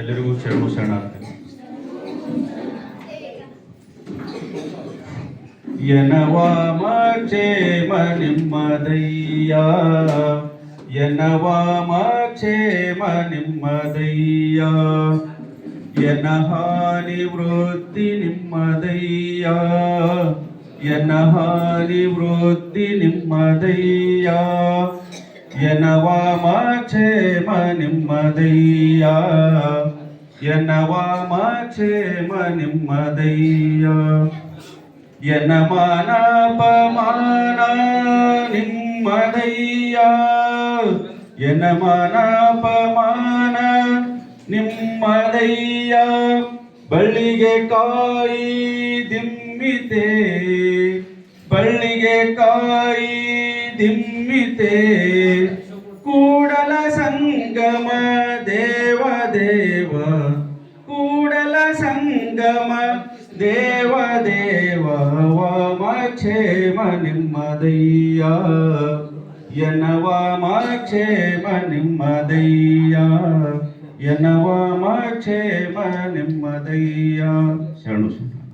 ಎಲ್ಲರಿಗೂ ಶರಣು ಶರಣಾರ್ಥಿ எனவாம க்ஷேம நிம்மதையா எனவாம க்ஷேம நிம்மதையா எனஹானி விருத்தி நிம்மதையா எனஹானி விருத்தி நிம்மதையா ఎనవామాచేమ నిమ్మదయ్యా ఎనవామాచేమ నిమ్మదయ్యా ఎనమానాపమాన నిమ్మదయ్యా ఎనమానాపమాన నిమ్మదయ్యా ಬಳ್ಳಿಗೆ ಕಾಯಿ ದಿಮ್ಮಿತೆ ಬಳ್ಳಿಗೆ ಕಾಯಿ ತಿಮ್ಮಿತೆ ಕೂಡಲ ಸಂಗಮ ದೇವ ದೇವ ಕೂಡಲ ಸಂಗಮ ದೇವ ದೇವ ವಾಮ ಕ್ಷೇಮ ನಿಮ್ಮದಯ್ಯ ಎನವಾಮ ಕ್ಷೇಮ ನಿಮ್ಮದಯ್ಯ ಎನವಾಮ ಕ್ಷೇಮ ನಿಮ್ಮದಯ್ಯ ಶರಣು